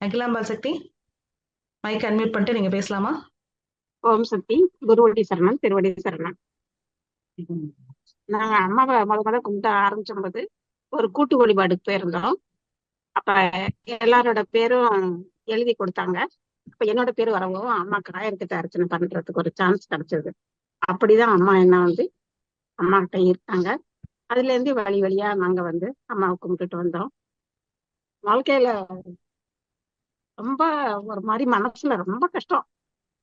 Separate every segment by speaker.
Speaker 1: அகிலாம்பாள் சக்தி. Mic unmute பண்ணிட்டு நீங்க பேசலாமா?
Speaker 2: ஓம் சக்தி குருவடி சரணம் திருவடி சரணம். நாங்க அம்மாவை முத முத கும்பிட ஆரம்பிச்சும்போது ஒரு கூட்டு வழிபாடுக்கு போயிருந்தோம். அப்ப எல்லாரோட பேரும் எழுதி கொடுத்தாங்க. அப்ப என்னோட பேர் வரவும் அம்மா காயர்கிட்ட அர்ச்சனை பண்றதுக்கு ஒரு சான்ஸ் கிடைச்சது. அப்படிதான் அம்மா என்ன வந்து அம்மா கிட்ட இருக்காங்க அதுல இருந்து வழி வழியா நாங்க வந்து அம்மாவை கும்பிட்டுட்டு வந்தோம். வாழ்க்கையில ரொம்ப ஒரு மாதிரி மனசுல ரொம்ப கஷ்டம்.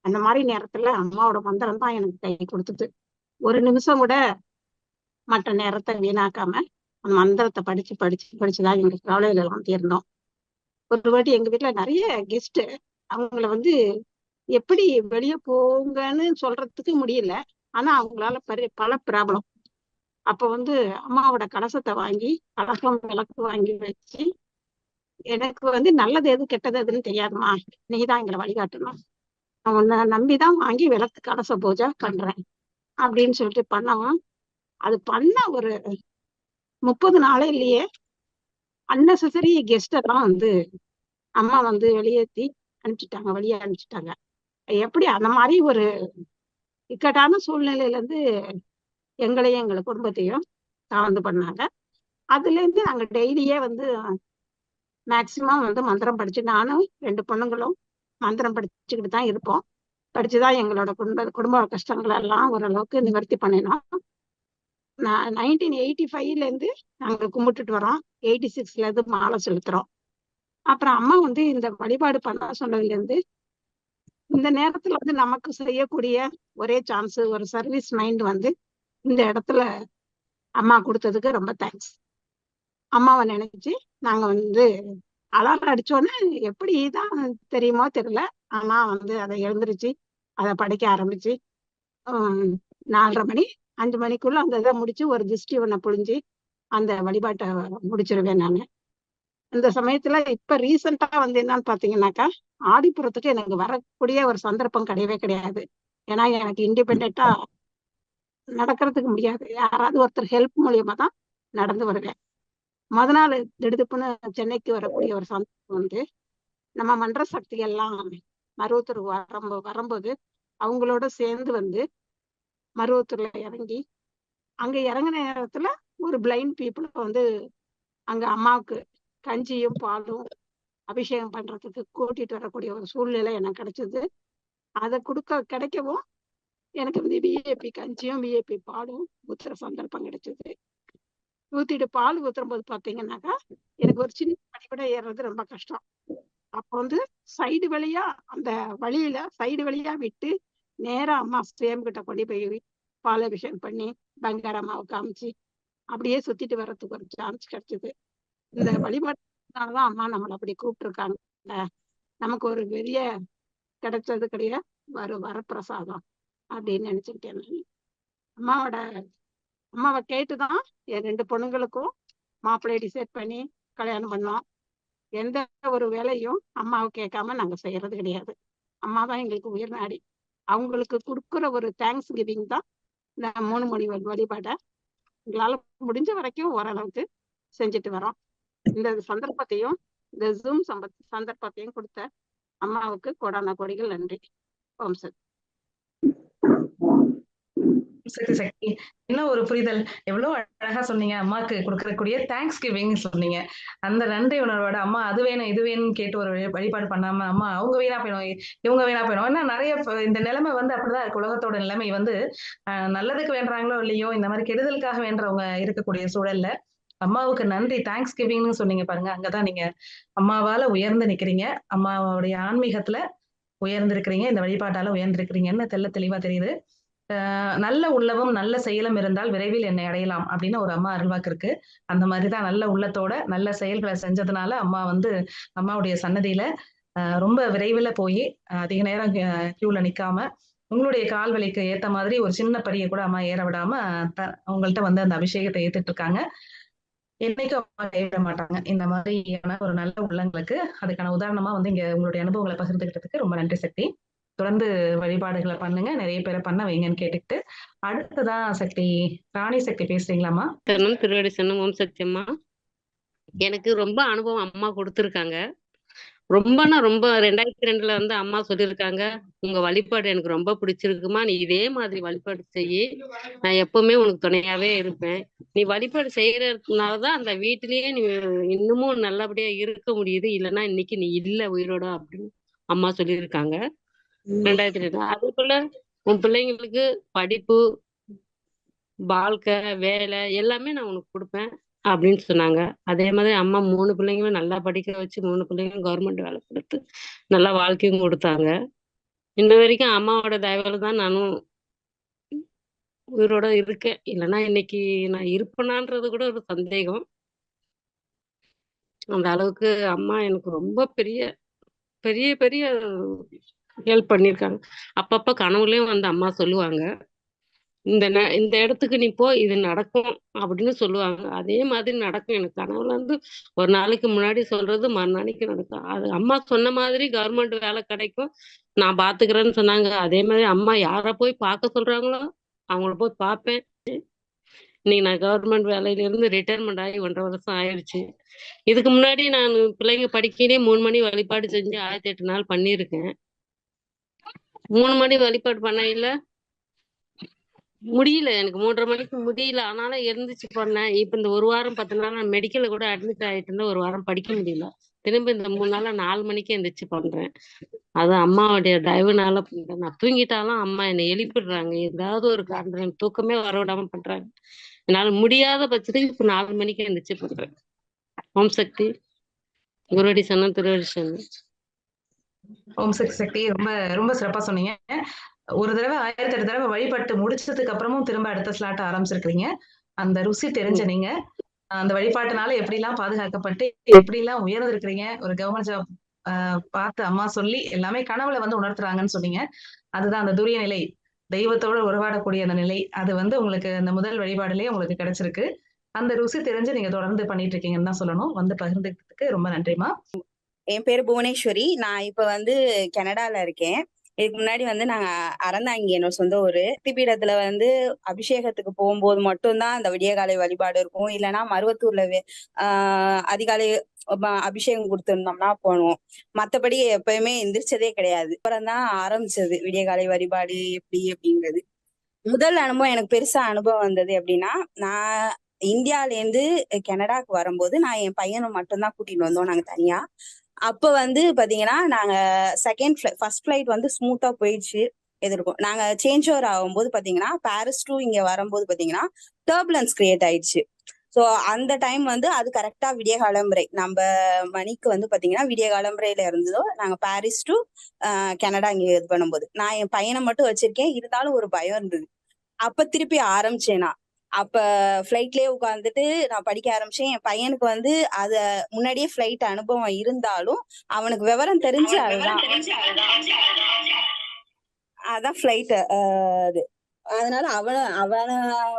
Speaker 2: அந்த மாதிரி நேரத்துல அம்மாவோட மந்திரம் தான் எனக்கு கை கொடுத்துட்டு ஒரு நிமிஷம் கூட மற்ற நேரத்தை வீணாக்காம அந்த மந்திரத்தை படிச்சு படிச்சு படிச்சுதான் எங்க கவலையில எல்லாம் தீர்ந்தோம். ஒரு வாட்டி எங்க வீட்டுல நிறைய கெஸ்ட் அவங்கள வந்து எப்படி வெளியே போங்கன்னு சொல்றதுக்கு முடியல. ஆனா அவங்களால பெரிய பல ப்ராப்ளம் அப்ப வந்து அம்மாவோட கலசத்தை வாங்கி கலசம் விளக்கு வாங்கி வச்சு எனக்கு வந்து நல்லது எது கெட்டது எதுன்னு தெரியாதுமா? நீதான் எங்களை வழிகாட்டணும். நான் உன்னை நம்பிதான் வாங்கி விளக்கு கலச பூஜை பண்றேன். அப்படின்னு சொல்லிட்டு பண்ணவும் அது பண்ண ஒரு முப்பது நாளையிலேயே அன்னெசரி அன்னசசரி எல்லாம் வந்து அம்மா வந்து வெளியேத்தி அனுப்பிச்சிட்டாங்க வெளியே அனுப்பிச்சிட்டாங்க. எப்படி அந்த மாதிரி ஒரு இக்கட்டான சூழ்நிலையில இருந்து எங்களையும் எங்களை குடும்பத்தையும் கலந்து பண்ணாங்க. அதுலேருந்து நாங்கள் டெய்லியே வந்து மேக்சிமம் வந்து மந்திரம் படிச்சு நானும் ரெண்டு பொண்ணுங்களும் மந்திரம் படிச்சுக்கிட்டு தான் இருப்போம். படிச்சுதான் எங்களோட குடும்ப குடும்ப கஷ்டங்கள் எல்லாம் ஓரளவுக்கு நிவர்த்தி பண்ணினோம். நான் நைன்டீன் எயிட்டி ஃபைவ்ல இருந்து நாங்கள் கும்பிட்டுட்டு வரோம். எயிட்டி சிக்ஸ்ல இருந்து மாலை செலுத்துறோம். அப்புறம் அம்மா வந்து இந்த வழிபாடு பண்ண சொன்னதுலேருந்து இந்த நேரத்துல வந்து நமக்கு செய்யக்கூடிய ஒரே சான்ஸ் ஒரு சர்வீஸ் மைண்ட் வந்து இந்த இடத்துல அம்மா கொடுத்ததுக்கு ரொம்ப தேங்க்ஸ் அம்மாவை நினைச்சு நாங்க வந்து அலாரம் அடிச்சோன்னே எப்படி தான் தெரியுமோ தெரியல. ஆனா வந்து அதை எழுந்திருச்சு அதை படிக்க ஆரம்பிச்சு நாலரை மணி அஞ்சு மணிக்குள்ள அந்த இதை முடிச்சு ஒரு திருஷ்டி ஒன்றை புழிஞ்சு அந்த வழிபாட்டை முடிச்சிருவேன் நான். இந்த சமயத்துல இப்ப ரீசெண்டா வந்து என்னன்னு பாத்தீங்கன்னாக்கா ஆடிப்புறத்துக்கு எனக்கு வரக்கூடிய ஒரு சந்தர்ப்பம் கிடையவே கிடையாது. ஏன்னா எனக்கு இண்டிபெண்டா நடக்கிறதுக்கு முடியாது. யாராவது ஒருத்தர் ஹெல்ப் மூலியமா தான் நடந்து வருவேன். முத நாள் திடுதுப்புன்னு சென்னைக்கு வரக்கூடிய ஒரு சந்தர்ப்பம் வந்து நம்ம மன்ற சக்தி எல்லாம் மருவத்தூர் வரம்போ வரும்போது அவங்களோட சேர்ந்து வந்து மருவத்தூர்ல இறங்கி அங்க இறங்கின நேரத்துல ஒரு பிளைண்ட் பீப்புளை வந்து அங்க அம்மாவுக்கு கஞ்சியும் பாலும் அபிஷேகம் பண்றதுக்கு கூட்டிட்டு வரக்கூடிய ஒரு சூழ்நிலை எனக்கு கிடைச்சது. அதை கொடுக்க கிடைக்கவும் எனக்கு வந்து பிஏபி கஞ்சியும் பிஏபி பாலும் ஊத்துற சந்தர்ப்பம் கிடைச்சது. ஊத்திட்டு பால் ஊத்துற போது பாத்தீங்கன்னாக்கா எனக்கு ஒரு சின்ன படிப்படை ஏறுறது ரொம்ப கஷ்டம். அப்போ வந்து சைடு வழியா அந்த வழியில சைடு வழியா விட்டு நேரா அம்மா ஸ்டேம் கிட்ட கொண்டு போய் பாலபிஷேகம் பண்ணி பங்கார அம்மாவை காமிச்சு அப்படியே சுத்திட்டு வர்றதுக்கு ஒரு சான்ஸ் கிடைச்சது. இந்த வழிபாட்டுனாலதான் அம்மா நம்மளை அப்படி கூப்பிட்டுருக்காங்க. நமக்கு ஒரு பெரிய கிடைச்சது கிடையாது. வர வரப்பிரசாதம் அப்படின்னு நினைச்சுக்கிட்டேன் அம்மாவோட அம்மாவை கேட்டுதான் என் ரெண்டு பொண்ணுங்களுக்கும் மாப்பிள்ளையை டிசைட் பண்ணி கல்யாணம் பண்ணோம். எந்த ஒரு வேலையும் அம்மாவை கேட்காம நாங்க செய்யறது கிடையாது. அம்மா தான் எங்களுக்கு உயிர் நாடி. அவங்களுக்கு கொடுக்குற ஒரு தேங்க்ஸ் கிவிங் தான் இந்த மூணு மணி வழிபாடை எங்களால முடிஞ்ச வரைக்கும் ஓரளவுக்கு செஞ்சுட்டு வரோம். இந்த சந்தர்ப்பத்தையும் இந்த ஜூம் சம்ப சந்தர்ப்பத்தையும் கொடுத்த அம்மாவுக்கு கொடான கொடிகள் நன்றி. ஓம் சத்.
Speaker 1: சக்தி சக்தி. என்ன ஒரு புரிதல்? எவ்வளவு அழகா சொன்னீங்க. அம்மாக்கு கொடுக்கறக்கூடிய தேங்க்ஸ் கிவிங் சொன்னீங்க. அந்த நன்றி உணர்வோட அம்மா அது வேணும் இது வேணும்னு கேட்டு ஒரு வழிபாடு பண்ணாம அம்மா அவங்க வீணா போயிடும். இவங்க வீணா போயிடும். ஏன்னா நிறைய இந்த நிலைமை வந்து அப்படிதான் இருக்கு. உலகத்தோட நிலைமை வந்து நல்லதுக்கு வேண்டாங்களோ இல்லையோ இந்த மாதிரி கெடுதலுக்காக வேண்டவங்க இருக்கக்கூடிய சூழல்ல அம்மாவுக்கு நன்றி. தேங்க்ஸ் கிவிங்னு சொன்னீங்க பாருங்க. அங்கதான் நீங்க அம்மாவால உயர்ந்து நிக்கிறீங்க. அம்மாவுடைய ஆன்மீகத்துல உயர்ந்திருக்கிறீங்க. இந்த வழிபாட்டால உயர்ந்திருக்கிறீங்கன்னு தெல்ல தெளிவா தெரியுது. நல்ல உள்ளவும் நல்ல செயலும் இருந்தால் விரைவில் என்னை அடையலாம் அப்படின்னு ஒரு அம்மா அருள்வாக்கு இருக்கு. அந்த மாதிரிதான் நல்ல உள்ளத்தோட நல்ல செயல்களை செஞ்சதுனால அம்மா வந்து அம்மாவுடைய சன்னதியில ரொம்ப விரைவில் போய் அதிக நேரம் கியூல நிக்காம உங்களுடைய கால் வலிக்கு ஏத்த மாதிரி ஒரு சின்ன படியை கூட அம்மா ஏற விடாம அவங்கள்ட்ட வந்து அந்த அபிஷேகத்தை ஏத்துட்டு இருக்காங்க. என்னைக்கும் அம்மா கைவிட மாட்டாங்க. இந்த மாதிரியான ஒரு நல்ல உள்ளங்களுக்கு அதுக்கான உதாரணமா வந்து இங்க உங்களுடைய அனுபவங்களை பகிர்ந்துகிட்டதுக்கு ரொம்ப நன்றி சக்தி. தொடர்ந்து வழிபாடுகளை பண்ணுங்க நிறைய பேரை பண்ண வைங்கன்னு கேட்டுக்கிட்டு அடுத்ததான் சக்தி ராணி சக்தி பேசுறீங்களாமா
Speaker 3: சரணம் திருவடி சரணம் ஓம் சக்தி அம்மா எனக்கு ரொம்ப அனுபவம் அம்மா கொடுத்துருக்காங்க ரொம்பனா ரொம்ப 2002ல வந்து அம்மா சொல்லியிருக்காங்க, "உங்க வழிபாடு எனக்கு ரொம்ப பிடிச்சிருக்குமா நீ இதே மாதிரி வழிபாடு செய்யி. நான் எப்பவுமே உனக்கு துணையாவே இருப்பேன். நீ வழிபாடு செய்யறதுனாலதான் அந்த வீட்டிலேயே நீ இன்னமும் நல்லபடியா இருக்க முடியுது. இல்லன்னா இன்னைக்கு நீ இல்ல உயிரோட" அப்படின்னு அம்மா சொல்லியிருக்காங்க.
Speaker 2: ரெண்டாயிரத்தி
Speaker 3: 2002 அதுக்குள்ள உன் பிள்ளைங்களுக்கு படிப்பு, வாழ்க்கை, வேலை எல்லாமே நான் உனக்கு குடுப்பேன் அப்படின்னு சொன்னாங்க. அதே மாதிரி அம்மா மூணு பிள்ளைங்களும் நல்லா படிக்க வச்சு மூணு பிள்ளைங்களும் கவர்மெண்ட் வேலை கொடுத்து நல்லா வாழ்க்கையும் கொடுத்தாங்க இன்ன வரைக்கும் அம்மாவோட தயவால தான் நானும் உயிரோட இருக்கேன். இல்லைன்னா இன்னைக்கு நான் இருப்பேனான்றது கூட ஒரு சந்தேகம். அந்த அளவுக்கு அம்மா எனக்கு ரொம்ப பெரிய பெரிய பெரிய ஹெல்ப் பண்ணியிருக்காங்க. அப்பப்ப கனவுலயும் வந்து அம்மா சொல்லுவாங்க. இந்த ந இந்த இடத்துக்கு நீ போ, இது நடக்கும் அப்படின்னு சொல்லுவாங்க. அதே மாதிரி நடக்கும். எனக்கு கனவுல வந்து ஒரு நாளைக்கு முன்னாடி சொல்றது மறுநாளைக்கு நடக்கும். அது அம்மா சொன்ன மாதிரி கவர்மெண்ட் வேலை கிடைக்கும். நான் பாத்துக்கிறேன்னு சொன்னாங்க. அதே மாதிரி அம்மா யார போய் பார்க்க சொல்றாங்களோ, அவங்கள போய் பார்ப்பேன். இன்னைக்கு நான் கவர்மெண்ட் வேலையிலிருந்து ரிட்டையர்மெண்ட் ஆகி 1 1/2 வருஷம் ஆயிடுச்சு இதுக்கு முன்னாடி நான் பிள்ளைங்க படிக்கையிலே மூணு மணி வழிபாடு செஞ்சு 1008 நாள் பண்ணியிருக்கேன். மூணு மணி வழிபாடு பண்ணையில முடியல. எனக்கு 3 1/2 மணிக்கு முடியல. ஆனாலும் எழுந்துச்சு பண்ணேன். இப்ப இந்த ஒரு வாரம் 10 நாளா நான் மெடிக்கல்ல கூட அட்மிட் ஆயிட்டு இருந்தா ஒரு வாரம் படிக்க முடியல. திரும்ப இந்த மூணு நாளா நாலு மணிக்கு எந்திரிச்சு பண்றேன். அது அம்மாவுடைய தயவுனால பண்றேன். நான் தூங்கிட்டாலும் அம்மா என்னை எழுப்பிடுறாங்க. ஏதாவது ஒரு காரணம் எனக்கு தூக்கமே வரவிடாம பண்றாங்க. என்னால முடியாத பட்சத்துக்கு இப்ப நாலு மணிக்கு எந்திரிச்சு பண்றேன். ஓம் சக்தி. குருவடி சரணம், திருவடி சரணம்.
Speaker 1: ஓம் சக்தி சக்தி. ரொம்ப ரொம்ப சிறப்பா சொன்னீங்க. ஒரு தடவ 1008 தடவ வழிபட்டு முடிச்சதுக்கு அப்புறமும் திரும்ப அடுத்த ஸ்லாட் ஆரம்பிச்சிருக்கிறீங்க. அந்த ருசி தெரிஞ்ச. நீங்க, அந்த வழிபாட்டுனால எப்படிலாம் பாதுகாக்கப்பட்டு, எப்படிலாம் உயர்ந்திருக்கிறீங்க. ஒரு கவர்மெண்ட் ஜாப் பார்த்து அம்மா சொல்லி எல்லாமே கனவுல வந்து உணர்த்துறாங்கன்னு சொன்னீங்க. அதுதான் அந்த துரிய நிலை. தெய்வத்தோட உறவாடக்கூடிய அந்த நிலை. அது வந்து உங்களுக்கு அந்த முதல் வழிபாடுலயே உங்களுக்கு கிடைச்சிருக்கு. அந்த ருசி தெரிஞ்சு நீங்க தொடர்ந்து பண்ணிட்டு இருக்கீங்கன்னு தான் சொல்லணும். வந்து பகிர்ந்துக்கிட்டதுக்கு ரொம்ப நன்றிம்மா.
Speaker 4: என் பேரு புவனேஸ்வரி. நான் இப்ப வந்து கனடால இருக்கேன். இதுக்கு முன்னாடி வந்து நாங்க அறந்தாங்க என்னோட சொந்த ஊரு. பீடத்துல வந்து அபிஷேகத்துக்கு போகும்போது மட்டும்தான் அந்த விடியகாலை வழிபாடு இருக்கும். இல்லைன்னா மருவத்தூர்ல ஆஹ் அதிகாலை அபிஷேகம் கொடுத்துருந்தோம்னா போனோம். மத்தபடி எப்பயுமே எந்திரிச்சதே கிடையாது. அப்புறம் தான் ஆரம்பிச்சது விடியகாலை வழிபாடு எப்படி அப்படிங்கிறது. முதல் அனுபவம் எனக்கு பெருசா அனுபவம் வந்தது எப்படின்னா, நான் இந்தியாலேருந்து கனடாக்கு வரும்போது நான் என் பையனை மட்டும்தான் கூட்டிட்டு வந்தோம் நாங்க தனியா. அப்ப வந்து பாத்தீங்கன்னா, நாங்க 2ண்ட் ஃப்ளை 1 ஃப்ளைட் வந்து ஸ்மூத்தா போயிடுச்சு. எதிர்க்கும். நாங்க சேஞ்ச் ஓவர் ஆகும்போது பாத்தீங்கன்னா, பாரிஸ் டூ இங்க வரும்போது பாத்தீங்கன்னா, டர்புலன்ஸ் கிரியேட் ஆயிடுச்சு. ஸோ அந்த டைம் வந்து அது கரெக்டா விடிய காலம்பறை. நம்ம மணிக்கு வந்து பாத்தீங்கன்னா, விடிய காலம்பறையில இருந்ததோ, நாங்க பாரிஸ் டூ கனடா இங்க இது பண்ணும்போது. நான் என் பையனை மட்டும் வச்சிருக்கேன். இருந்தாலும் ஒரு பயம் இருந்தது. அப்ப திருப்பி ஆரம்பிச்சேனா அப்ப ஃப்ளைட்லயே உட்கார்ந்துட்டு நான் படிக்க ஆரம்பிச்சேன். என் பையனுக்கு வந்து அத முன்னாடியே ஃப்ளைட் அனுபவம் இருந்தாலும், அவனுக்கு விவரம் தெரிஞ்சு அதுதான். அதான் ஃப்ளைட் அது. அதனால அவன அவன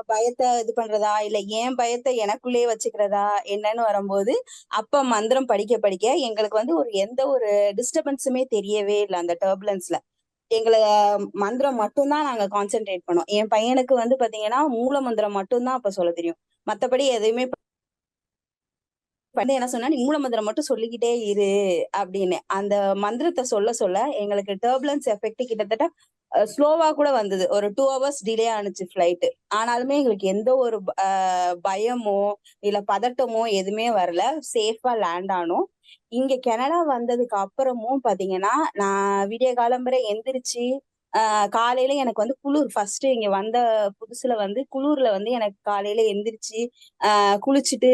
Speaker 4: பயத்த இது பண்றதா, இல்ல என் பயத்த எனக்குள்ளேயே வச்சுக்கிறதா என்னன்னு வரும்போது, அப்ப மந்திரம் படிக்க படிக்க எங்களுக்கு வந்து ஒரு எந்த ஒரு டிஸ்டர்பன்ஸுமே தெரியவே இல்ல அந்த டர்புலன்ஸ்ல. எங்களை மந்திரம் மட்டும் தான் நாங்க கான்சென்ட்ரேட் பண்ணோம். என் பையனுக்கு வந்து பாத்தீங்கன்னா, மூல மந்திரம் மட்டும் தான் அப்ப சொல்ல தெரியும். மத்தபடி எதையுமே என்ன சொன்னா, "நீ மூல மந்திரம் மட்டும் சொல்லிக்கிட்டே இரு" அப்படின்னு. அந்த மந்திரத்தை சொல்ல சொல்ல எங்களுக்கு டர்புலன்ஸ் எஃபெக்ட் கிட்டத்தட்ட ஸ்லோவா கூட வந்தது. ஒரு டூ ஹவர்ஸ் டிலே ஆனுச்சு ஃப்ளைட். ஆனாலுமே எங்களுக்கு எந்த ஒரு பயமோ, இல்ல பதட்டமோ எதுவுமே வரல. சேஃபா லேண்ட் ஆனோம். இங்க கனடா வந்ததுக்கு அப்புறமும் பாத்தீங்கன்னா, நான் விடிய காலம்பரை எந்திரிச்சு, காலையில எனக்கு வந்து குளிர் ஃபர்ஸ்ட்டு இங்க வந்த புதுசுல வந்து குளிர்ல வந்து எனக்கு காலையில எந்திரிச்சு, குளிச்சுட்டு,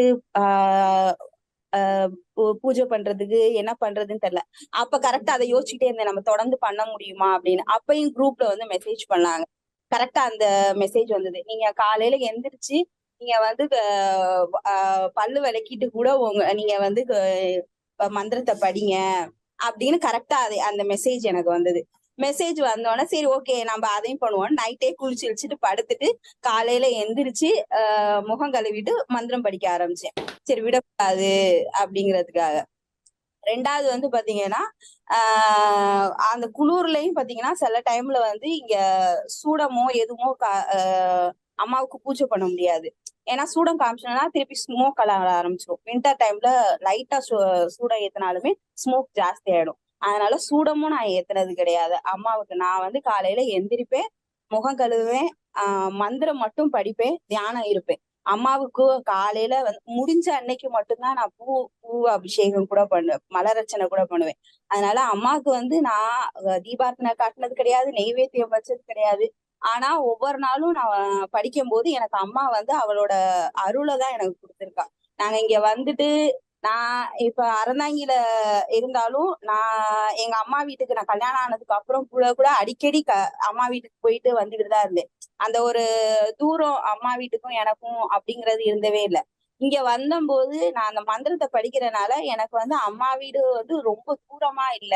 Speaker 4: பூஜை பண்றதுக்கு என்ன பண்றதுன்னு தெரியல. அப்ப கரெக்டா அதை யோசிச்சுட்டே இருந்தேன். நம்ம தொடர்ந்து பண்ண முடியுமா அப்படின்னு. அப்பயும் குரூப்ல வந்து மெசேஜ் பண்ணாங்க. கரெக்டா அந்த மெசேஜ் வந்தது. "நீங்க காலையில எந்திரிச்சு, நீங்க வந்து பல்லு விளக்கிட்டு கூட உங்க நீங்க வந்து மந்திரத்தை படிங்க" அப்படின்னு கரெக்டா அது அந்த மெசேஜ் எனக்கு வந்தது. மெசேஜ் வந்தோடனே சரி ஓகே நம்ம அதையும் பண்ணுவோம் நைட்டே குளிச்சு வச்சுட்டு படுத்துட்டு, காலையில எந்திரிச்சு, முகம் கழுவிட்டு மந்திரம் படிக்க ஆரம்பிச்சேன். சரி விடக்கூடாது அப்படிங்கிறதுக்காக. ரெண்டாவது வந்து பாத்தீங்கன்னா, அந்த குளூர்லயும் பாத்தீங்கன்னா, சில டைம்ல வந்து இங்க சூடமோ, எதுவுமோ அம்மாவுக்கு பூஜை பண்ண முடியாது. ஏன்னா சூடம் காமிச்சோம்னா திருப்பி ஸ்மோக் கலர ஆரம்பிச்சிடும் வின்டர் டைம்ல லைட்டா சூடம் ஏத்தினாலுமே ஸ்மோக் ஜாஸ்தி ஆயிடும் அதனால சூடமும் நான் ஏத்துனது கிடையாது. அம்மாவுக்கு நான் வந்து காலையில எந்திரிப்பேன் முகம் கழுவுவேன் ஆஹ் மந்திரம் மட்டும் படிப்பேன் தியானம் இருப்பேன். அம்மாவுக்கு காலையில வந்து முடிஞ்ச அன்னைக்கு மட்டும்தான் நான் பூ பூ அபிஷேகம் கூட பண்ணுவேன் மலரச்சனை கூட பண்ணுவேன். அதனால அம்மாவுக்கு வந்து நான் தீபார்த்தனை காட்டினது கிடையாது நெய்வேத்தியம் வச்சது கிடையாது. ஆனா ஒவ்வொரு நாளும் நான் படிக்கும் போது எனக்கு அம்மா வந்து அவளோட அருளை தான் எனக்கு கொடுத்துருக்கா. நாங்க இங்க வந்துட்டு நான் இப்ப அறந்தாங்கில இருந்தாலும் நான் எங்க அம்மா வீட்டுக்கு நான் கல்யாணம் ஆனதுக்கு அப்புறம் கூட கூட அடிக்கடி க அம்மா வீட்டுக்கு போயிட்டு வந்துட்டு தான் இருந்தேன். அந்த ஒரு தூரம் அம்மா வீட்டுக்கும் எனக்கும் அப்படிங்கிறது இருந்தவே இல்லை. இங்க வந்தபோது நான் அந்த மந்திரத்தை படிக்கிறனால எனக்கு வந்து அம்மா வீடு வந்து ரொம்ப தூரமா இல்ல.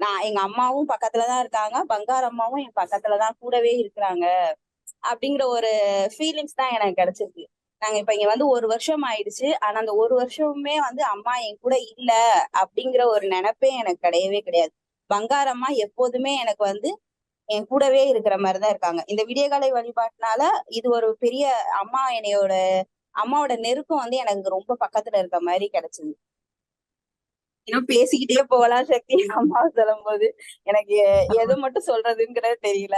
Speaker 4: நான் எங்க அம்மாவும் பக்கத்துலதான் இருக்காங்க. பங்கார அம்மாவும் என் பக்கத்துலதான் கூடவே இருக்கிறாங்க. அப்படிங்கிற ஒரு ஃபீலிங்ஸ் தான் எனக்கு கிடைச்சிருக்கு. நாங்க இப்ப இங்க வந்து ஒரு வருஷம் ஆயிடுச்சு. ஆனா அந்த ஒரு வருஷமுமே வந்து அம்மா என் கூட இல்ல அப்படிங்கிற ஒரு நினைப்பே எனக்கு கிடையவே கிடையாது. பங்காரம்மா எப்போதுமே எனக்கு வந்து என் கூடவே இருக்கிற மாதிரிதான் இருக்காங்க. இந்த விடியகாலை வழிபாட்டினால இது ஒரு பெரிய அம்மா என்னையோட அம்மாவோட நெருக்கம் வந்து எனக்கு ரொம்ப பக்கத்துல இருக்க மாதிரி கிடைச்சது. இன்னும் பேசிக்கிட்டே போகலாம் சக்தி. அம்மா சொல்லும் போது எனக்கு எது மட்டும் சொல்றதுங்கிறது தெரியல.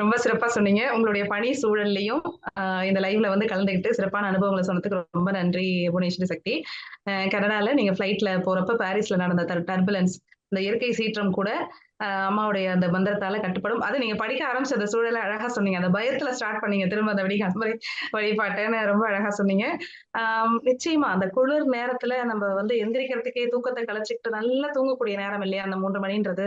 Speaker 1: ரொம்ப சிறப்பா சொன்னீங்க. உங்களுடைய பணி சூழல்லையும் ஆஹ் இந்த லைவ்ல வந்து கலந்துக்கிட்டு சிறப்பான அனுபவங்களை சொன்னதுக்கு ரொம்ப நன்றி புவனேஸ்வரி சக்தி. கனடால நீங்க ஃபிளைட்ல போறப்ப பாரிஸ்ல நடந்த டர்புலன்ஸ் இந்த இயற்கை சீற்றம் கூட ஆஹ் அம்மாவுடைய அந்த மந்திரத்தால கட்டுப்படும். அது நீங்க படிக்க ஆரம்பிச்ச அந்த சூழலை அழகா சொன்னீங்க. அந்த பயத்துல ஸ்டார்ட் பண்ணீங்க. திரும்ப அந்த வெடிகாமரை வழிபாட்டுன்னு ரொம்ப அழகா சொன்னீங்க. ஆஹ் நிச்சயமா அந்த குளிர் நேரத்துல நம்ம வந்து எந்திரிக்கிறதுக்கே தூக்கத்தை கலைச்சிக்கிட்டு நல்லா தூங்கக்கூடிய நேரம் இல்லையா? அந்த மூன்று மணின்றது.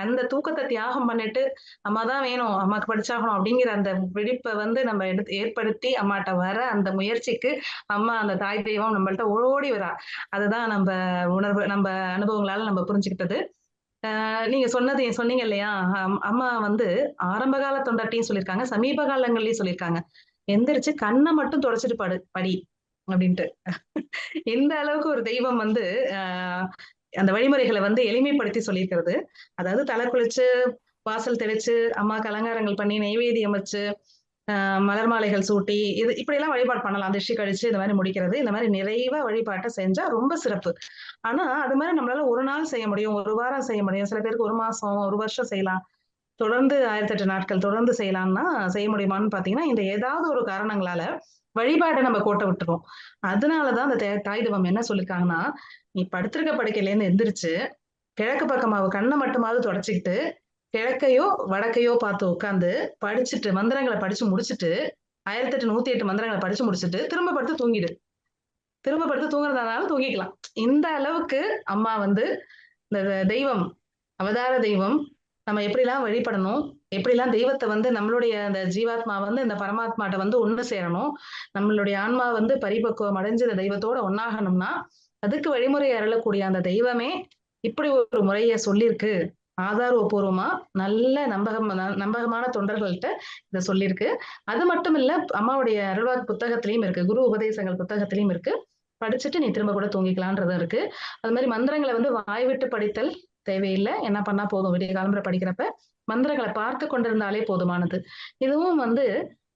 Speaker 1: அந்த தூக்கத்தை தியாகம் பண்ணிட்டு அம்மா தான் வேணும் அம்மாக்கு படிச்சாகணும் அப்படிங்கிற அந்த விழிப்பை வந்து நம்ம எடுத்து ஏற்படுத்தி அம்மாட்ட வர அந்த முயற்சிக்கு அம்மா அந்த தாய் தெய்வம் நம்மள்ட்ட ஓடி வரா. அதுதான் நம்ம உணர்வு நம்ம அனுபவங்களால நம்ம புரிஞ்சுக்கிட்டது. ஆஹ் நீங்க சொன்னது சொன்னீங்க இல்லையா? அம்- அம்மா வந்து ஆரம்ப கால தொண்டாட்டியும் சொல்லியிருக்காங்க சமீப காலங்கள்லயும் சொல்லியிருக்காங்க. எந்திரிச்சு கண்ணை மட்டும் தொடச்சிட்டு படு படி அப்படின்ட்டு. இந்த அளவுக்கு ஒரு தெய்வம் வந்து ஆஹ் அந்த வழிமுறைகளை வந்து எளிமைப்படுத்தி சொல்லியிருக்கிறது. அதாவது தலை குளிச்சு வாசல் தெளிச்சு அம்மாவுக்கு அலங்காரங்கள் பண்ணி நெய்வேத்தியம் வச்சு ஆஹ் மலர் மாலைகள் சூட்டி இது இப்படி எல்லாம் வழிபாடு பண்ணலாம். திருஷ்டி கழிச்சு இந்த மாதிரி முடிக்கிறது. இந்த மாதிரி நிறைவா வழிபாட்டை செஞ்சா ரொம்ப சிறப்பு. ஆனா அது மாதிரி நம்மளால ஒரு நாள் செய்ய முடியும் ஒரு வாரம் செய்ய முடியும். சில பேருக்கு ஒரு மாசம் ஒரு வருஷம் செய்யலாம். தொடர்ந்து ஆயிரத்தெட்டு நாட்கள் தொடர்ந்து செய்யலாம்னா செய்ய முடியுமான்னு பாத்தீங்கன்னா இந்த ஏதாவது ஒரு காரணங்களால வழிபாடை நம்ம கோட்டை விட்டுருவோம். அதனாலதான் அந்த தே- தாய் என்ன சொல்லிருக்காங்கன்னா நீ படுத்திருக்க படுக்கையிலேருந்து எந்திரிச்சு கிழக்கு பக்கமாவு கண்ணை மட்டுமாவது தொடச்சிக்கிட்டு கிழக்கையோ வடக்கையோ பார்த்து உட்காந்து படிச்சுட்டு மந்திரங்களை படிச்சு முடிச்சுட்டு ஆயிரத்தி எட்டு நூத்தி எட்டு மந்திரங்களை படிச்சு முடிச்சுட்டு திரும்ப படுத்து தூங்கிடு. திரும்ப படுத்து தூங்குறதுனால தூங்கிக்கலாம். இந்த அளவுக்கு அம்மா வந்து இந்த தெய்வம் அவதார தெய்வம் நம்ம எப்படிலாம் வழிபடணும்? எப்படிலாம் தெய்வத்தை வந்து நம்மளுடைய அந்த ஜீவாத்மா வந்து இந்த பரமாத்மாட்ட வந்து ஒண்ணு சேரணும்? நம்மளுடைய ஆன்மா வந்து பரிபக்குவம் அடைஞ்சு இந்த தெய்வத்தோட ஒன்னாகணும்னா அதுக்கு வழிமுறை அருளக்கூடிய அந்த தெய்வமே இப்படி ஒரு முறைய சொல்லியிருக்கு ஆதாரபூர்வமா நல்ல நம்பகம் ந- நம்பகமான தொண்டர்கள்ட்ட இதை சொல்லியிருக்கு அது மட்டும் இல்ல அம்மாவுடைய அருள்வாக்கு புத்தகத்திலையும் இருக்கு. குரு உபதேசங்கள் புத்தகத்திலையும் இருக்கு. படிச்சுட்டு நீ திரும்ப கூட தூங்கிக்கலான்றதும் இருக்கு. அது மாதிரி மந்திரங்களை வந்து வாய் விட்டு படித்தல் தேவையில்லை. என்ன பண்ணா போதும்? விடிய காலம்புரை படிக்கிறப்ப மந்திரங்களை பார்த்து கொண்டிருந்தாலே போதுமானது. இதுவும் வந்து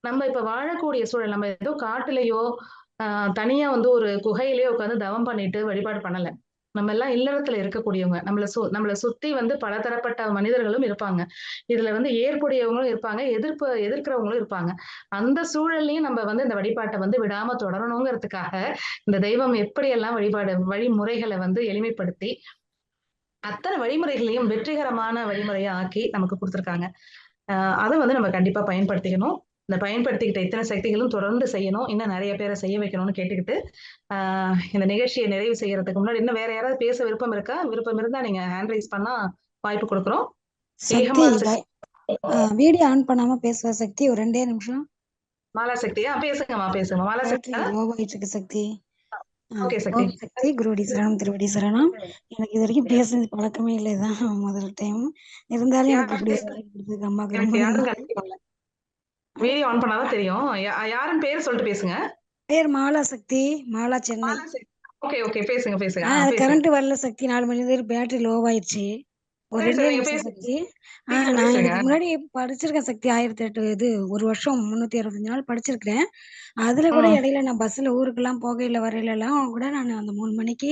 Speaker 1: நம்ம இப்ப வாழக்கூடிய சூழல் நம்ம ஏதோ காட்டுலயோ ஆஹ் தனியா வந்து ஒரு குகையிலேயோ உட்காந்து தவம் பண்ணிட்டு வழிபாடு பண்ணல. நம்ம எல்லாம் இல்லறத்துல இருக்கக்கூடியவங்க. நம்மள சு நம்மளை சுத்தி வந்து பல தரப்பட்ட மனிதர்களும் இருப்பாங்க. இதுல வந்து ஏற்புடையவங்களும் இருப்பாங்க எதிர்ப்பு எதிர்க்கிறவங்களும் இருப்பாங்க. அந்த சூழல்லையும் நம்ம வந்து இந்த வழிபாட்டை வந்து விடாம தொடரணுங்கிறதுக்காக இந்த தெய்வம் எப்படியெல்லாம் வழிபாடு வழிமுறைகளை வந்து எளிமைப்படுத்தி அத்தனை வழிமுறைகளையும் வெற்றிகரமான வழிமுறையா ஆக்கி நமக்கு கொடுத்துருக்காங்க. அதை வந்து நம்ம கண்டிப்பா பயன்படுத்திக்கணும். இந்த பயன்படுத்திக்கிட்ட இத்தனை சக்திகளும் தொடர்ந்து செய்யணும். இன்னும் நிறைய பேரை செய்ய வைக்கணும்னு கேட்டுக்கிட்டு இந்த நிகழ்ச்சியை நிறைவு செய்யறதுக்கு முன்னாடி இன்னும் வேற யாராவது பேச விருப்பம் இருக்கா? விருப்பம் இருந்தா நீங்க ஹேண்ட் ரைஸ் பண்ணா வாய்ப்பு கொடுக்குறோம்.
Speaker 5: வீடியோ ஆன் பண்ணாம பேசுவ சக்தி ஒரு ரெண்டே நிமிஷம்.
Speaker 1: மாலா சக்தியா பேசுங்கம்மா பேசுங்க மாலா சக்தி.
Speaker 5: சக்தி.
Speaker 1: சக்தி.
Speaker 5: குருடி சரணம் திருவடி சரணம். எனக்கு இது வரைக்கும் பேசுனது பழக்கமே இல்லை இதான் முதல் டைம். இருந்தாலும் எனக்கு
Speaker 1: யாரும் வீடியோ ஆன் பண்ணாதான் தெரியும். யா- யாருன்னு பேர் சொல்லிட்டு பேசுங்க.
Speaker 5: பேர் மாலா சக்தி மாலா சென்னை.
Speaker 1: ஓகே ஓகே பேசுங்க பேசுங்க.
Speaker 5: கரண்ட் வரல சக்தி நாலு மணி நேரம் பேட்டரி லோவாயிடுச்சு ஒரு
Speaker 1: சரி,
Speaker 5: ரெண்டே
Speaker 1: சரிங்க.
Speaker 5: நிமிஷம்
Speaker 1: பேசுங்க.
Speaker 5: சக்தி ஆ
Speaker 1: பேசுங்க,
Speaker 5: நான்
Speaker 1: பேசுங்க.
Speaker 5: இதுக்கு முன்னாடி படிச்சிருக்கேன் சக்தி ஆயிரத்தி எட்டு இது ஒரு வருஷம் முன்னூத்தி அறுபத்தஞ்சு நாள் படிச்சிருக்கிறேன் அதுல கூட
Speaker 1: ம்.
Speaker 5: இடையில நான் பஸ்ல ஊருக்கெல்லாம் போகையில வரையில எல்லாம் கூட நான் அந்த மூணு மணிக்கு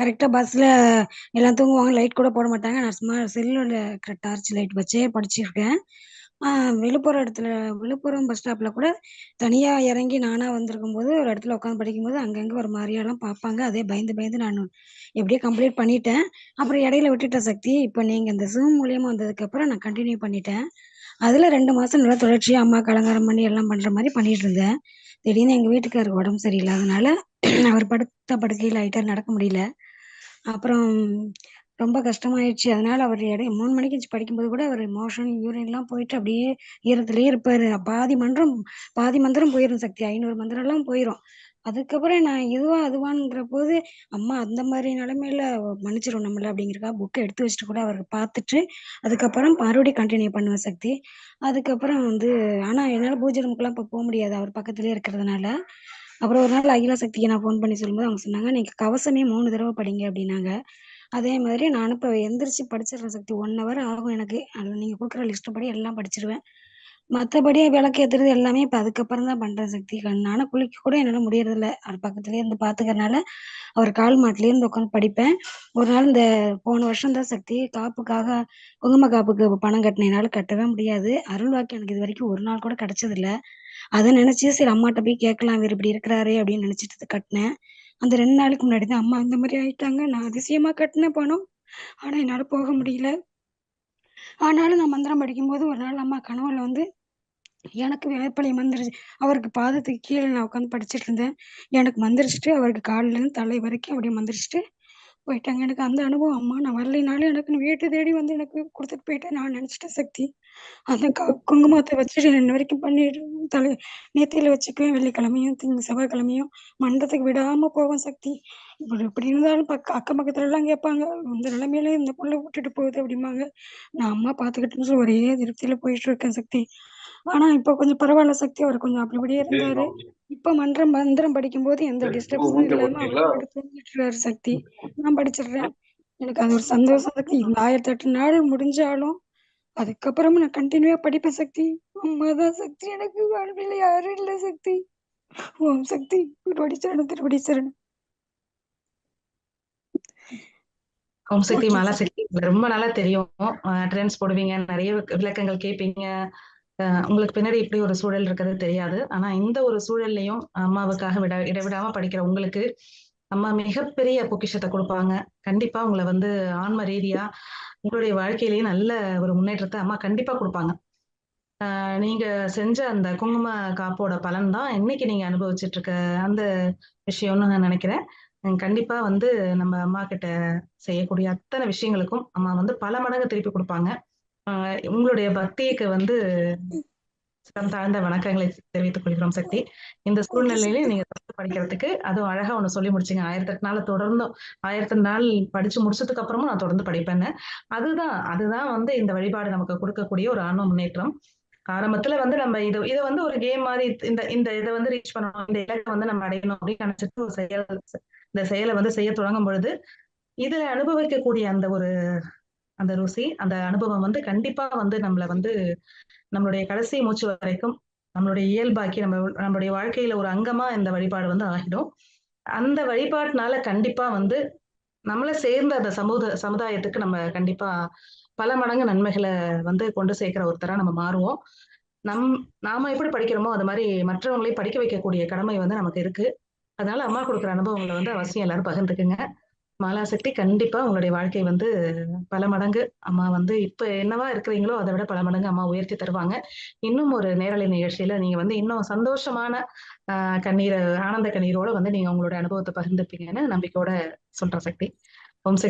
Speaker 5: கரெக்டா பஸ்ல எல்லாம் தூங்குவாங்க லைட் கூட போட மாட்டாங்க நான் சும்மா இருக்கிற டார்ச் லைட் வச்சே படிச்சிருக்கேன் ஆ விழுப்புரம் இடத்துல விழுப்புரம் பஸ் ஸ்டாப்ல கூட தனியா இறங்கி நானா வந்திருக்கும் போது ஒரு இடத்துல உட்காந்து படிக்கும்போது அங்கங்க ஒரு மாதிரியெல்லாம் பார்ப்பாங்க. அதே பயந்து பயந்து நான் எப்படியோ கம்ப்ளீட் பண்ணிட்டேன். அப்புறம் இடையில விட்டுட்டேன் சக்தி இப்போ நீங்க இந்த ஜூம் மூலியமா வந்ததுக்கு அப்புறம் நான் கண்டினியூ பண்ணிட்டேன். அதுல ரெண்டு மாசம் நல்லா தொடர்ச்சியா அம்மா அலங்காரம் பண்ணி எல்லாம் பண்ற மாதிரி பண்ணிட்டு இருந்தேன். திடீர்னு எங்க வீட்டுக்காருக்கு உடம்பு சரியில்லாதனால அவர் படுத்த படுக்கையில் ஆயிட்டார் நடக்க முடியல. அப்புறம் ரொம்ப கஷ்டமாயிடுச்சு அதனால அவர் இடை மூணு மணிக்கு எந்திரிச்சு படிக்கும்போது கூட அவர் மோஷன் யூரின்லாம் போயிட்டு அப்படியே ஈரத்துலேயே இருப்பாரு. பாதி மந்திரம் பாதி மந்திரம் போயிரும் சக்தி. ஐநூறு மந்திரம் எல்லாம் போயிரும். அதுக்கப்புறம் நான் இதுவா அதுவான்ற போது அம்மா அந்த மாதிரி நிலைமையில மன்னிச்சிரும் நம்மள அப்படிங்கிறக்கா புக்கை எடுத்து வச்சுட்டு கூட அவருக்கு பார்த்துட்டு அதுக்கப்புறம் மறுபடியும் கண்டினியூ பண்ணுவேன் சக்தி. அதுக்கப்புறம் வந்து ஆனா என்னால பூஜை ரூமுக்குலாம் இப்போ போக முடியாது. அவர் பக்கத்துலயே இருக்கிறதுனால. அப்புறம் ஒரு நாள் அகிலா சக்திக்கு நான் ஃபோன் பண்ணி சொல்லும்போது அவங்க சொன்னாங்க நீங்க கவசமே மூணு தடவை படிங்க அப்படின்னாங்க. அதே மாதிரி நானும் இப்போ எந்திரிச்சு படிச்சிடுறேன் சக்தி. ஒன் ஹவர் ஆகும் எனக்கு. அதில் நீங்கள் கொடுக்குற லிஸ்ட் படி எல்லாம் படிச்சிருவேன். மற்றபடி விளக்கு ஏற்றுறது எல்லாமே இப்போ அதுக்கப்புறம் தான் பண்ணுறேன் சக்தி. நானும் குளிக்க கூட என்னால் முடியறதில்ல. அவர் பக்கத்துலேயே இருந்து பார்த்துக்கறனால அவர் கால் மாட்டிலே இருந்து உட்காந்து படிப்பேன். ஒரு நாள் இந்த போன வருஷம் தான் சக்தி காப்புக்காக குங்கும காப்புக்கு பணம் கட்டினால கட்டவே முடியாது. அருள் வாக்கு எனக்கு இது வரைக்கும் ஒரு நாள் கூட கிடச்சதில்ல. அதை நினச்சி சரி அம்மாட்ட போய் கேட்கலாம் இவர் இப்படி இருக்கிறாரே அப்படின்னு நினச்சிட்டு கட்டினேன். அந்த ரெண்டு நாளுக்கு முன்னாடி தான் அம்மா இந்த மாதிரி ஆயிட்டாங்க. நான் அதிசயமா கட்டின பணம். ஆனா என்னால போக முடியல. ஆனாலும் நான் மந்திரம் படிக்கும்போது ஒரு நாள் அம்மா கனவுல வந்து எனக்கு வேப்பலையும் மந்திரிச்சு அவருக்கு பாதத்துக்கு கீழே நான் உட்காந்து படிச்சுட்டு இருந்தேன். எனக்கு மந்திரிச்சிட்டு அவருக்கு காலில இருந்து தலை வரைக்கும் அப்படியே மந்திரிச்சிட்டு போயிட்டாங்க. எனக்கு அந்த அனுபவம் அம்மா நான் வரலைனாலும் எனக்கு வீட்டு தேடி வந்து எனக்கு கொடுத்துட்டு போயிட்டேன். நான் நினைச்சிட்டேன் சக்தி. அந்த க- குங்குமத்தை வச்சுட்டு இன்ன வரைக்கும் பண்ணிட்டு தலை நேத்தியில வச்சுக்குவேன் வெள்ளிக்கிழமையும் திங்க செவ்வாய்க்கிழமையும். மண்டத்துக்கு விடாம போவேன் சக்தி. இப்படி இப்படி இருந்தாலும் பக்க அக்கம் பக்கத்துல எல்லாம் கேட்பாங்க இந்த நிலைமையில இந்த பொண்ணை விட்டுட்டு போகுது அப்படிம்பாங்க. நான் அம்மா பார்த்துக்கிட்டேன்னு சொல்லி ஒரே திருப்தியில போயிட்டு இருக்கேன் சக்தி. ஆனா இப்ப கொஞ்சம் பரவாயில்ல சக்தி அவர் கொஞ்சம் அப்படி இப்படியே இருந்தாரு. இப்ப மன்றம் மந்திரம் படிக்கும்போது எந்த டிஸ்டர்பன்ஸும் இல்லாம அவர் பாட்டுக்கு தூங்கிட்டு இருக்காரு சக்தி. நான் படிச்சிடுறேன். எனக்கு அது ஒரு சந்தோஷம் சக்தி. இந்த ஆயிரத்தி எட்டு நாள் முடிஞ்சாலும் அதுக்கப்புறமும் நான் கண்டினியூவா படிப்பேன் சக்தி. அம்மாதான் சக்தி. எனக்கு வாழ்வில் யாரும் இல்லை சக்தி. ஓம் சக்தி. திருவடி சரணம் சரணம்
Speaker 1: ஓம் சக்தி. மாலா
Speaker 5: சக்தி.
Speaker 1: ரொம்ப நல்லா தெரியும். ட்ரெண்ட்ஸ் போடுவீங்க நிறைய விளக்கங்கள் கேட்பீங்க. உங்களுக்கு பின்னாடி இப்படி ஒரு சூழல் இருக்கிறது தெரியாது. ஆனா இந்த ஒரு சூழல்லையும் அம்மாவுக்காக விட இடைவிடாம படிக்கிற உங்களுக்கு அம்மா மிகப்பெரிய பொக்கிஷத்தை கொடுப்பாங்க. கண்டிப்பா உங்களை வந்து ஆன்ம ரீதியா உங்களுடைய வாழ்க்கையிலேயே நல்ல ஒரு முன்னேற்றத்தை அம்மா கண்டிப்பா கொடுப்பாங்க. ஆஹ் நீங்க செஞ்ச அந்த குங்கும காப்போட பலன் தான் இன்னைக்கு நீங்க அனுபவிச்சுட்டு இருக்க அந்த விஷயம்னு நான் நினைக்கிறேன். கண்டிப்பா வந்து நம்ம அம்மா கிட்ட செய்யக்கூடிய அத்தனை விஷயங்களுக்கும் அம்மா வந்து பல மடங்கு திருப்பி கொடுப்பாங்க. உங்களுடைய பக்திக்கு வந்து சிரம் தாழ்ந்த வணக்கங்களை தெரிவித்துக் கொள்கிறோம் சக்தி. இந்த
Speaker 5: ஓகே
Speaker 1: சூழ்நிலையில நீங்க தொடர்ந்து படிக்கிறதுக்கு அதுவும் அழகா ஒண்ணு சொல்லி முடிச்சிங்க. ஆயிரத்தி எட்டு நாள் தொடர்ந்தும் ஆயிரத்தி நாள் படிச்சு முடிச்சதுக்கு அப்புறமும் நான் தொடர்ந்து படிப்பேன்னு அதுதான் அதுதான் வந்து இந்த வழிபாடு நமக்கு கொடுக்கக்கூடிய ஒரு ஆன்ம முன்னேற்றம். ஆரம்பத்துல வந்து நம்ம இது இதை வந்து ஒரு கேம் மாதிரி இந்த இந்த இதை வந்து ரீச் பண்ணணும் இந்த இலக்கை வந்து நம்ம அடையணும் அப்படின்னு நினைச்சிட்டு ஒரு செயல் இந்த செயலை வந்து செய்ய தொடங்கும் பொழுது இதுல அனுபவிக்கக்கூடிய அந்த ஒரு அந்த ருசி அந்த அனுபவம் வந்து கண்டிப்பா வந்து நம்மள வந்து நம்மளுடைய கடைசி மூச்சு வரைக்கும் நம்மளுடைய இயல்பாக்கி நம்ம நம்மளுடைய வாழ்க்கையில ஒரு அங்கமா இந்த வழிபாடு வந்து ஆகிடும். அந்த வழிபாட்டினால கண்டிப்பா வந்து நம்மள சேர்ந்த அந்த சமூக சமுதாயத்துக்கு நம்ம கண்டிப்பா பல மடங்கு நன்மைகளை வந்து கொண்டு சேர்க்கிற ஒருத்தரா நம்ம மாறுவோம். நம் நாம எப்படி படிக்கிறோமோ அது மாதிரி மற்றவங்களையும் படிக்க வைக்கக்கூடிய கடமை வந்து நமக்கு இருக்கு. அதனால அம்மா கொடுக்குற அனுபவங்களை வந்து அவசியம் எல்லாரும் பகிர்ந்துக்குங்க. மாலாசக்தி கண்டிப்பா உங்களுடைய வாழ்க்கை வந்து பல மடங்கு அம்மா வந்து இப்ப என்னவா இருக்கிறீங்களோ அதை விட பல மடங்கு அம்மா உயர்த்தி தருவாங்க. இன்னும் ஒரு நேரலை நிகழ்ச்சியில நீங்க வந்து இன்னும் சந்தோஷமான ஆஹ் கண்ணீரை ஆனந்த கண்ணீரோட வந்து நீங்க உங்களுடைய அனுபவத்தை பகிர்ந்துப்பீங்கன்னு நம்பிக்கையோட சொல்ற சக்தி. ஓம் சக்தி.